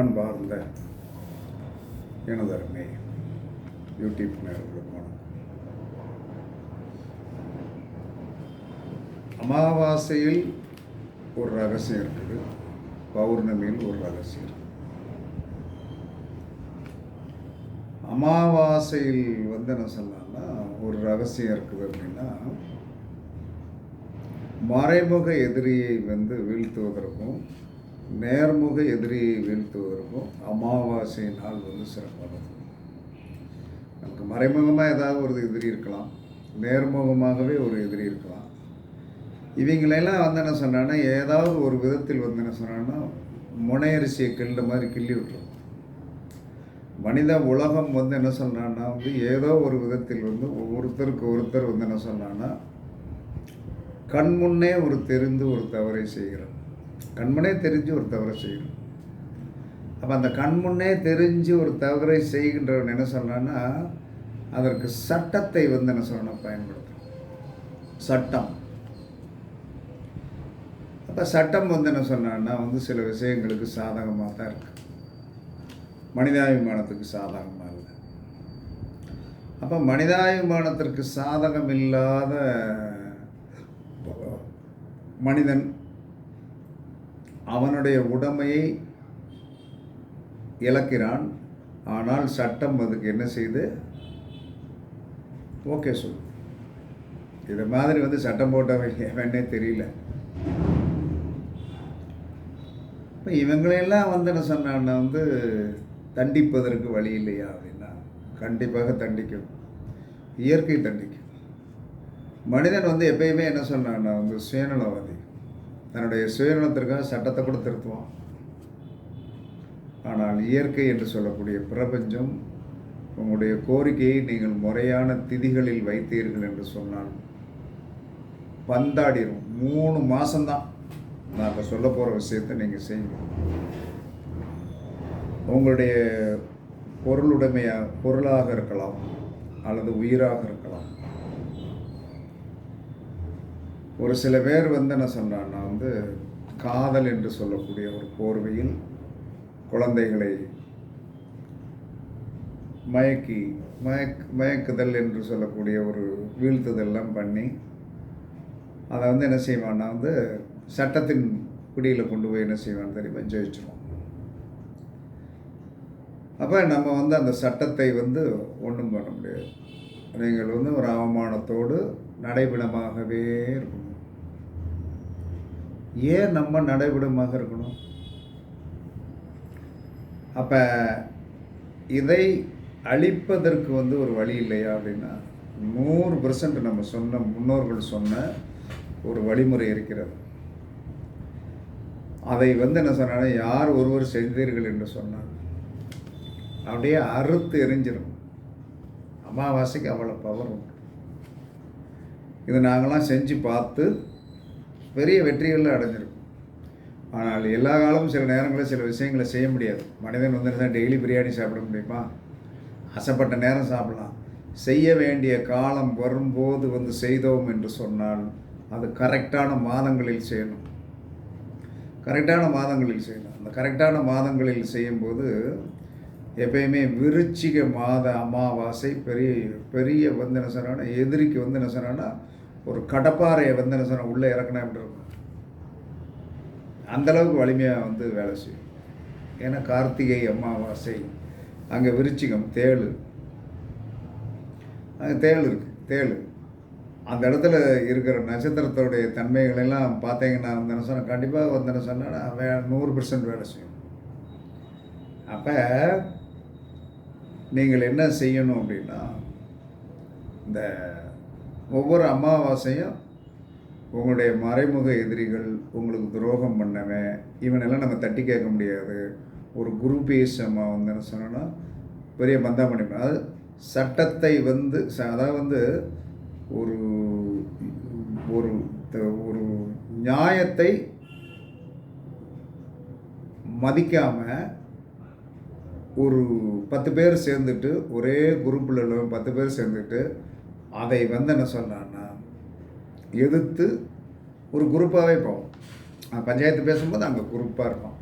அன்பார்ந்த எனதருமை யூடியூப் நேர்களுக்கு அமாவாசையில் ஒரு ரகசியம் இருக்குது. பௌர்ணமியில் ஒரு ரகசியம். இருக்குது அமாவாசையில் வந்து என்ன சொல்லலாம்னா ஒரு ரகசியம் இருக்குது அப்படின்னா மறைமுக எதிரியை வந்து வீழ்த்துவதற்கும் நேர்முக எதிரியை வீழ்த்துவதற்கும் அமாவாசை நாள் வந்து சிறப்பானது. நமக்கு மறைமுகமாக ஏதாவது ஒரு எதிரி இருக்கலாம். நேர்முகமாகவே ஒரு எதிரி இருக்கலாம். இவங்களெல்லாம் வந்து என்ன சொன்னான்னா ஏதாவது ஒரு விதத்தில் வந்து என்ன சொன்னான்னா முனையரிசியை கிள்ள மாதிரி கிள்ளி விட்டுரும். மனித உலகம் வந்து என்ன சொல்கிறான்னா வந்து ஏதோ ஒரு விதத்தில் வந்து ஒருத்தருக்கு ஒருத்தர் வந்து என்ன சொன்னான்னா கண்முன்னே ஒரு தெரிந்து ஒரு தவறை செய்கிறார். கண்முன்னே தெரிஞ்சு ஒரு தவறை செய்யணும். அப்போ அந்த கண்முன்னே தெரிஞ்சு ஒரு தவறை செய்கின்றவன் என்ன சொல்கிறான்னா அதற்கு சட்டத்தை வந்து என்ன சொல்லணும்? பயன்படுத்தும் சட்டம். அப்போ சட்டம் வந்து என்ன சொன்னான்னா வந்து சில விஷயங்களுக்கு சாதகமாக தான் இருக்குது மனிதாபிமானத்துக்கு சாதகமாக இல்லை. அப்போ மனிதாபிமானத்திற்கு சாதகம் இல்லாத மனிதன் அவனுடைய உடமையை இழக்கிறான். ஆனால் சட்டம் அதுக்கு என்ன செய்து? ஓகே சொல். இது மாதிரி வந்து சட்டம் போட்டவன் எவனே தெரியல. இப்போ இவங்களையெல்லாம் வந்து என்ன சொன்னான்னா வந்து தண்டிப்பதற்கு வழி இல்லையா அப்படின்னா கண்டிப்பாக தண்டிக்கும். இயற்கை தண்டிக்கும். மனிதன் வந்து எப்பயுமே என்ன சொன்னான்னா வந்து சுயநலவாதி. தன்னுடைய சுயநலத்திற்காக சட்டத்தை கூட திருத்துவான். ஆனால் இயற்கை என்று சொல்லக்கூடிய பிரபஞ்சம் உங்களுடைய கோரிக்கையை நீங்கள் முறையான திதிகளில் வைத்தீர்கள் என்று சொன்னால் பந்தாடிடும் மூணு மாதம்தான் நான் இப்போ சொல்ல போகிற விஷயத்தை நீங்கள் செய்யுங்க. உங்களுடைய பொருளுடைமையாக பொருளாக இருக்கலாம் அல்லது உயிராக இருக்கலாம். ஒரு சில பேர் வந்து என்ன சொல்கிறான்னா வந்து காதல் என்று சொல்லக்கூடிய ஒரு போர்வையில் குழந்தைகளை மயக்கி மயக் மயக்குதல் என்று சொல்லக்கூடிய ஒரு வீழ்த்துதெல்லாம் பண்ணி அதை வந்து என்ன செய்வான்னா வந்து சட்டத்தின் பிடியில் கொண்டு போய் என்ன செய்வான்னு தெரியுமா? ஜெயிச்சிடும் அப்போ நம்ம வந்து அந்த சட்டத்தை வந்து ஒன்றும் பண்ண முடியாது. நீங்கள் வந்து ஒரு அவமானத்தோடு நடைபிடமாகவே இருக்கணும். ஏன் நம்ம நடைபிடமாக இருக்கணும்? அப்போ இதை அழிப்பதற்கு வந்து ஒரு வழி இல்லையா அப்படின்னா நூறு பர்சன்ட் நம்ம சொன்ன முன்னோர்கள் சொன்ன ஒரு வழிமுறை இருக்கிறது. அதை வந்து என்ன சொன்னாலும் யார் ஒருவர் செய்தீர்கள் என்று சொன்னார் அப்படியே அறுத்து எரிஞ்சிடும் அமாவாசைக்கு அவ்வளோ பவர் உண்டு. இது நாங்களாம் செஞ்சு பார்த்து பெரிய வெற்றிகளில் அடைஞ்சிருக்கோம். ஆனால் எல்லா காலமும் சில நேரங்களில் சில விஷயங்களை செய்ய முடியாது. மனிதன் வந்து டெய்லி பிரியாணி சாப்பிட முடியுமா? ஆசைப்பட்ட நேரம் சாப்பிடலாம். செய்ய வேண்டிய காலம் வரும்போது வந்து செய்தோம் என்று சொன்னால் அது கரெக்டான மாதங்களில் செய்யணும். கரெக்டான மாதங்களில் செய்யணும். அந்த கரெக்டான மாதங்களில் செய்யும்போது எப்பயுமே விருச்சிக மாத அமாவாசை பெரிய பெரிய வந்து என்ன சொன்னால் எதிரிக்கு வந்து என்ன சொன்னால் ஒரு கடப்பாறையை வந்து என்ன சொன்ன உள்ளே இறக்கினா எப்படி இருக்கும்? அந்தளவுக்கு வலிமையாக வந்து வேலை செய்யும். ஏன்னா கார்த்திகை அமாவாசை அங்கே விருச்சிகம் தேள். அங்கே தேள் இருக்குது தேள். அந்த இடத்துல இருக்கிற நட்சத்திரத்தோடைய தன்மைகளெல்லாம் பார்த்தீங்கன்னா வந்து என்ன சொன்னால் கண்டிப்பாக வந்து என்ன சொன்னால் வே நூறு பர்சன்ட் வேலை செய்யும். அப்போ நீங்கள் என்ன செய்யணும் அப்படின்னா இந்த ஒவ்வொரு அமாவாசையும் உங்களுடைய மறைமுக எதிரிகள் உங்களுக்கு துரோகம் பண்ணவன் இவனெல்லாம் நம்ம தட்டி கேட்க முடியாது. ஒரு குரு அம்மா வந்து என்ன சொன்னோன்னா பெரிய மந்தாமணி அதாவது சட்டத்தை வந்து அதாவது வந்து ஒரு ஒரு ஒரு நியாயத்தை மதிக்காமல் ஒரு பத்து பேர் சேர்ந்துட்டு ஒரே குரூப்பில் உள்ள பத்து பேர் சேர்ந்துட்டு அதை வந்து என்ன சொல்கிறான்னா எதிர்த்து ஒரு குரூப்பாகவே போவோம் பஞ்சாயத்து பேசும்போது அங்கே குரூப்பாக இருப்போம்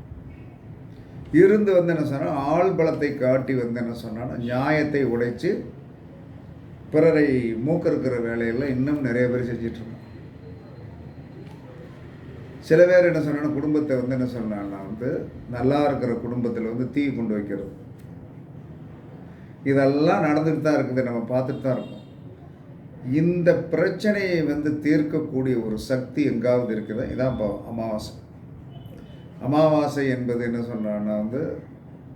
இருந்து வந்து என்ன சொன்னால் ஆள் பலத்தை காட்டி வந்து என்ன சொன்னால் நியாயத்தை உடைச்சு பிறரை மூக்கிருக்கிற வேலையெல்லாம் இன்னும் நிறைய பேர் செஞ்சிட்ருக்கோம் சில பேர் என்ன சொன்னால் குடும்பத்தை வந்து என்ன சொன்னான்னா வந்து நல்லா இருக்கிற குடும்பத்தில் வந்து தீ கொண்டு வைக்கிறது. இதெல்லாம் நடந்துட்டு தான் இருக்குது நம்ம பார்த்துட்டு தான் இருக்கோம். இந்த பிரச்சனையை வந்து தீர்க்கக்கூடிய ஒரு சக்தி எங்காவது இருக்குது? இதான் இப்போ அமாவாசை. அமாவாசை என்பது என்ன சொல்கிறான்னா வந்து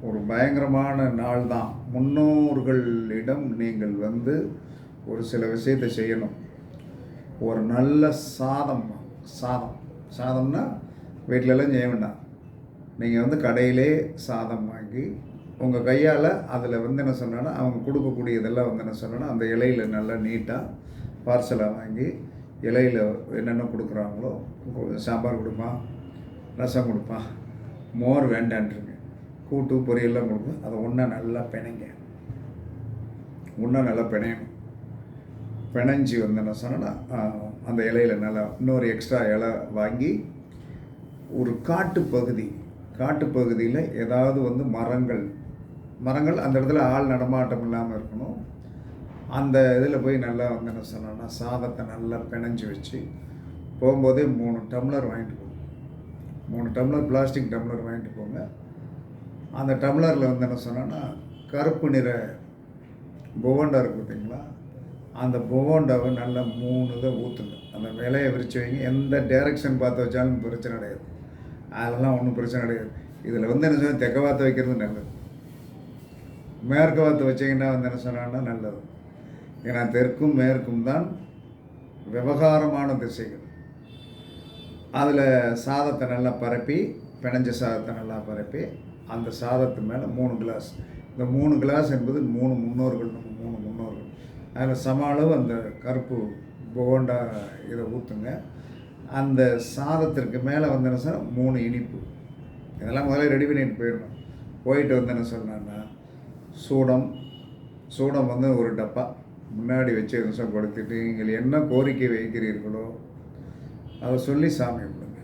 ஒரு பயங்கரமான நாள் தான் முன்னோர்களிடம் நீங்கள் வந்து ஒரு சில விஷயத்தை செய்யணும். ஒரு நல்ல சாதம் சாதம். சாதம்னா வீட்டிலலாம் செய்ய வேண்டாம். நீங்கள் வந்து கடையிலே சாதம் வாங்கி உங்கள் கையால் அதில் வந்து என்ன சொன்னோன்னா அவங்க கொடுக்கக்கூடியதெல்லாம் வந்து என்ன சொன்னோன்னா அந்த இலையில் நல்லா நீட்டாக பார்சலாக வாங்கி இலையில் என்னென்ன கொடுக்குறாங்களோ சாம்பார் கொடுப்பான் ரசம் கொடுப்பான் மோர் வேண்டான்ட்ருங்க கூட்டு பொரியல்லாம் கொடுப்போம் அதை ஒன்றா நல்லா பிணைங்க. ஒன்றா நல்லா பிணையணும். பிணைஞ்சி வந்து என்ன சொன்னால் அந்த இலையில் நல்லா இன்னொரு எக்ஸ்ட்ரா இலை வாங்கி ஒரு காட்டு பகுதி காட்டு பகுதியில் ஏதாவது வந்து மரங்கள் மரங்கள் அந்த இடத்துல ஆள் நடமாட்டம் இல்லாமல் இருக்கணும். அந்த இதில் போய் நல்லா வந்து என்ன சொன்னோன்னா சாதத்தை நல்லா பிணைஞ்சு வச்சு போகும்போதே மூணு டம்ளர் வாங்கிட்டு போங்க. மூணு டம்ளர் பிளாஸ்டிக் டம்ளர் வாங்கிட்டு போங்க. அந்த டம்ளரில் வந்து என்ன சொன்னோன்னா கருப்பு நிற புவண்டா இருக்குது பார்த்தீங்களா? அந்த புவோண்டாவை நல்லா மூணு இதை ஊற்றுங்க அந்த விலையை விரிச்சு வைங்க. எந்த டேரெக்ஷன் பார்த்து வச்சாலும் பிரச்சனை கிடையாது. அதெல்லாம் ஒன்றும் பிரச்சனை கிடையாது. இதில் வந்து என்ன சொன்னால் தெக்க பார்த்து வைக்கிறது நல்லது. மேற்கு பார்த்து வச்சிங்கன்னா வந்து என்ன சொன்னான்னா நல்லது. ஏன்னா தெற்கும் மேற்கும் தான் விவகாரமான திசைகள். அதில் சாதத்தை நல்லா பரப்பி பிணைஞ்ச சாதத்தை நல்லா பரப்பி அந்த சாதத்து மேலே மூணு கிளாஸ் இந்த மூணு கிளாஸ் என்பது மூணு முன்னோர்கள் நம்ம மூணு முன்னோர்கள். அதில் சம அளவு அந்த கருப்பு போண்டா இதை ஊற்றுங்க அந்த சாதத்திற்கு மேலே வந்து என்ன சார் மூணு இனிப்பு. இதெல்லாம் முதல்ல ரெடி பண்ணிட்டு போயிடணும். போயிட்டு வந்து என்ன சொன்னான்னா சூடம். சூடம் வந்து ஒரு டப்பா. முன்னாடி வச்சு நிமிஷம் கொடுத்துட்டு நீங்கள் என்ன கோரிக்கை வைக்கிறீர்களோ அதை சொல்லி சாமி கும்பிடுங்க.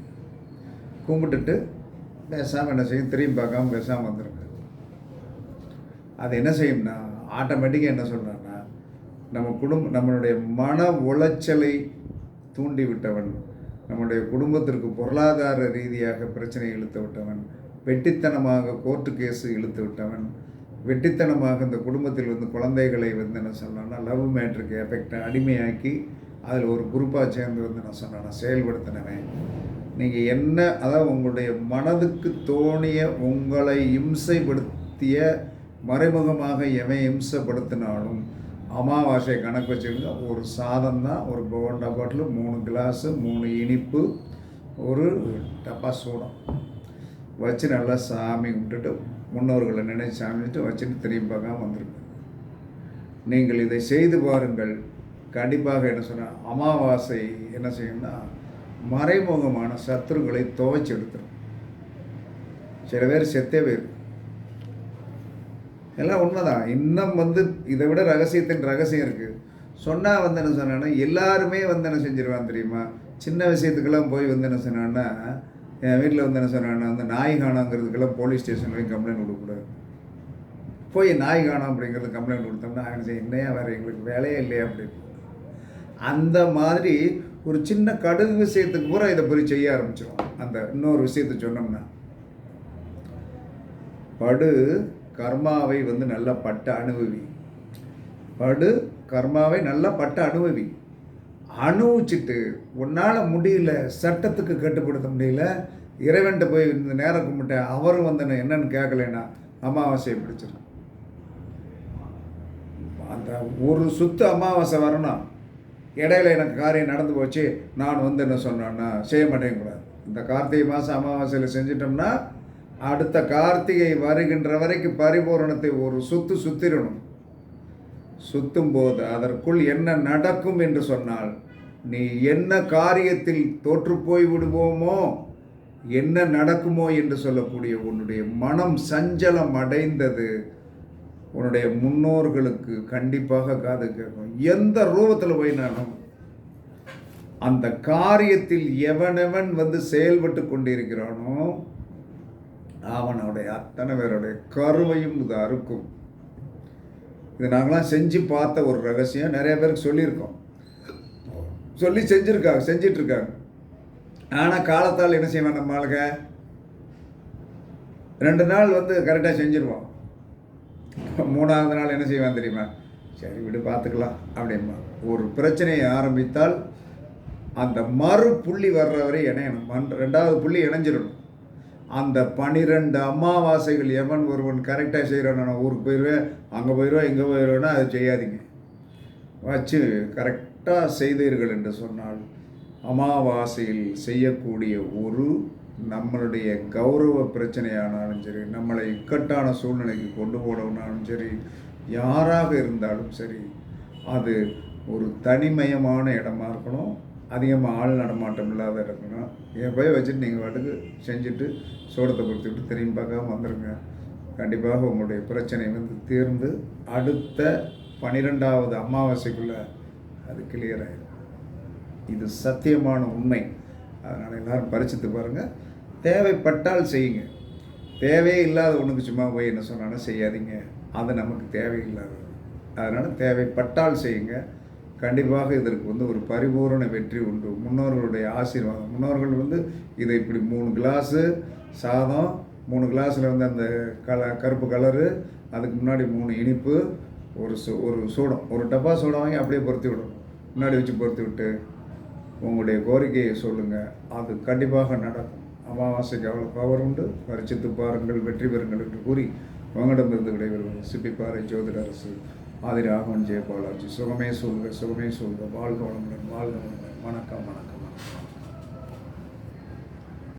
கும்பிட்டுட்டு பேசாமல் என்ன செய்யும்? திரும்பி பார்க்காம பேசாமல் வந்துருங்க. அது என்ன செய்யும்னா ஆட்டோமேட்டிக்காக என்ன சொல்கிறேன்னா நம்ம குடும்ப நம்மளுடைய மன உளைச்சலை தூண்டி விட்டவன் நம்முடைய குடும்பத்திற்கு பொருளாதார ரீதியாக பிரச்சனை இழுத்து விட்டவன் வெட்டித்தனமாக கோர்ட்டு கேஸு இழுத்து விட்டவன் வெட்டித்தனமாக இந்த குடும்பத்தில் வந்து குழந்தைகளை வந்து என்ன சொன்னோன்னா லவ் மேட்ருக்கு எஃபெக்டை அடிமையாக்கி அதில் ஒரு குரூப்பாக சேர்ந்து வந்து நான் சொன்னேன் செயல்படுத்தினவன் நீங்கள் என்ன அதாவது உங்களுடைய மனதுக்கு தோணிய உங்களை இம்சைப்படுத்திய மறைமுகமாக எவன் இம்சப்படுத்தினாலும் அமாவாசை கணக்கு வச்சுக்கோங்க ஒரு சாதம் தான் ஒரு போண்டா பாட்டில் மூணு கிளாஸு மூணு இனிப்பு ஒரு டப்பா சூடம். வச்சு நல்லா சாமி கும்பிட்டுட்டு முன்னோர்களை நினைச்சு சாமி வச்சுட்டு திரும்பி பார்க்காம வந்துருக்கு நீங்கள் இதை செய்து பாருங்கள். கண்டிப்பாக என்ன சொன்னால் அமாவாசை என்ன செய்யும்னா மறைமுகமான சத்துருக்களை துவைச்சி எடுத்துரும். சில பேர் செத்தே போயிருக்கு எல்லாம் உண்மைதான். இன்னும் வந்து இதை விட ரகசியத்தின் ரகசியம் இருக்குது சொன்னால் வந்து என்ன சொன்னான்னா எல்லாருமே வந்து என்ன செஞ்சிருவான் தெரியுமா? சின்ன விஷயத்துக்கெல்லாம் போய் வந்து என்ன சொன்னான்னா என் வீட்டில் வந்து என்ன சொன்னான்னா வந்து நாய் காணாங்கிறதுக்கெல்லாம் போலீஸ் ஸ்டேஷன் போய் கம்ப்ளைண்ட் கொடுக்கக்கூடாது. போய் நாய் காணும் அப்படிங்கிறது கம்ப்ளைண்ட் கொடுத்தோம்னா அவன் செய்ய என்னையா வேறு எங்களுக்கு வேலையே இல்லையா அப்படின்னு. அந்த மாதிரி ஒரு சின்ன கடுகு விஷயத்துக்கு பூரா இதை போய் செய்ய ஆரம்பிச்சிடும் அந்த இன்னொரு விஷயத்தை சொன்னோம்னா படு கர்மாவை வந்து நல்லா பட்ட அனுபவி படு கர்மாவை நல்லா பட்ட அனுபவி அனுபவிச்சுட்டு உன்னால் முடியல சட்டத்துக்கு கட்டுப்படுத்த முடியல இறைவன்கிட்ட போய் இந்த நேரம் கும்பிட்டேன். அவரும் வந்து நான் என்னன்னு கேட்கலைன்னா அமாவாசையை பிடிச்சிடும் அந்த ஒரு சுத்து அமாவாசை வரணும். இடையில எனக்கு காரியம் நடந்து போச்சு. நான் வந்து என்ன சொன்னேன்னா செய்ய மாட்டேங்க கூடாது இந்த கார்த்திகை மாதம் அமாவாசையில் செஞ்சிட்டோம்னா அடுத்த கார்த்திகை வருகின்ற வரைக்கும் பரிபூரணத்தை ஒரு சுத்து சுத்திடணும் சுத்தும் போது அதற்குள் என்ன நடக்கும் என்று சொன்னால் நீ என்ன காரியத்தில் தோற்று போய் விடுவோமோ என்ன நடக்குமோ என்று சொல்லக்கூடிய உன்னுடைய மனம் சஞ்சலம் அடைந்தது உன்னுடைய முன்னோர்களுக்கு கண்டிப்பாக காது கேட்கும். எந்த ரூபத்தில் போயினாலும் அந்த காரியத்தில் எவனெவன் வந்து செயல்பட்டு கொண்டிருக்கிறானோ அவனுடைய அத்தனை பேருடைய கருவையும் இது அறுக்கும் இது நாங்களாம் செஞ்சு பார்த்த ஒரு ரகசியம். நிறைய பேருக்கு சொல்லியிருக்கோம். சொல்லி செஞ்சுருக்காங்க செஞ்சிட்ருக்காங்க ஆனால் காலத்தால் என்ன செய்வேன் நம்ம ரெண்டு நாள் வந்து கரெக்டாக செஞ்சுருவோம். மூணாவது நாள் என்ன செய்வான் தெரியுமா? சரி விடு பார்த்துக்கலாம் அப்படின்பா ஒரு பிரச்சனையை ஆரம்பித்தால் அந்த மறு புள்ளி வர்ற வரை இணையணும் மண் ரெண்டாவது புள்ளி இணைஞ்சிடணும். அந்த பனிரெண்டு அமாவாசைகள் எவன் ஒருவன் கரெக்டாக செய்கிறான் நான் ஊருக்கு போயிடுவேன் அங்கே போயிடுவேன் இங்கே போயிடுவேன்னா அதை செய்யாதீங்க. வச்சு கரெக்டாக செய்தீர்கள் என்று சொன்னால் அமாவாசையில் செய்யக்கூடிய ஒரு நம்மளுடைய கௌரவ பிரச்சனையானாலும் சரி நம்மளை இக்கட்டான சூழ்நிலைக்கு கொண்டு போடணும்னாலும் சரி யாராக இருந்தாலும் சரி அது ஒரு தனிமயமான இடமா இருக்கணும். அதிகமாக ஆள் நடமாட்டம் இல்லாத இருக்கணும் என் போய் வச்சுட்டு நீங்கள் பாட்டுக்கு செஞ்சுட்டு சோடத்தை கொடுத்துட்டு திரும்பி பார்க்காம வந்துடுங்க கண்டிப்பாக உங்களுடைய பிரச்சனை வந்து தீர்ந்து அடுத்த பனிரெண்டாவது அமாவாசைக்குள்ளே அது கிளியர் ஆகிடும் இது சத்தியமான உண்மை. அதனால் எல்லோரும் பறிச்சுட்டு பாருங்கள் தேவைப்பட்டால் செய்யுங்க. தேவையே இல்லாத ஒன்றுக்கு சும்மா போய் என்ன சொன்னாலும் செய்யாதீங்க. அது நமக்கு தேவையில்லாதது. அதனால் தேவைப்பட்டால் செய்யுங்க. கண்டிப்பாக இதற்கு வந்து ஒரு பரிபூரண வெற்றி உண்டு. முன்னோர்களுடைய ஆசீர்வாதம். முன்னோர்கள் வந்து இதை இப்படி மூணு கிளாஸு சாதம் மூணு கிளாஸில் வந்து அந்த கல கருப்பு கலரு அதுக்கு முன்னாடி மூணு இனிப்பு ஒரு சு ஒரு சூடம். ஒரு டப்பா சூடம் வாங்கி அப்படியே பொருத்தி விடணும். முன்னாடி வச்சு பொருத்தி விட்டு உங்களுடைய கோரிக்கையை சொல்லுங்கள் அது கண்டிப்பாக நடக்கும். அமாவாசைக்கு அவ்வளோ பவர் உண்டு. பரிச்சித்து பாருங்கள் வெற்றி பெறுங்கள் என்று கூறி உங்களிடமிருந்து விடைபெறுவது சிப்பிப்பாறை ஜோதிட அரசு ஆதி ஜெயபாலாஜி. சுகமே சொல்க சுகமே சொல்க. வாழ்க வளமுடன் வாழ்க வளமுடன். வணக்கம் வணக்கம்.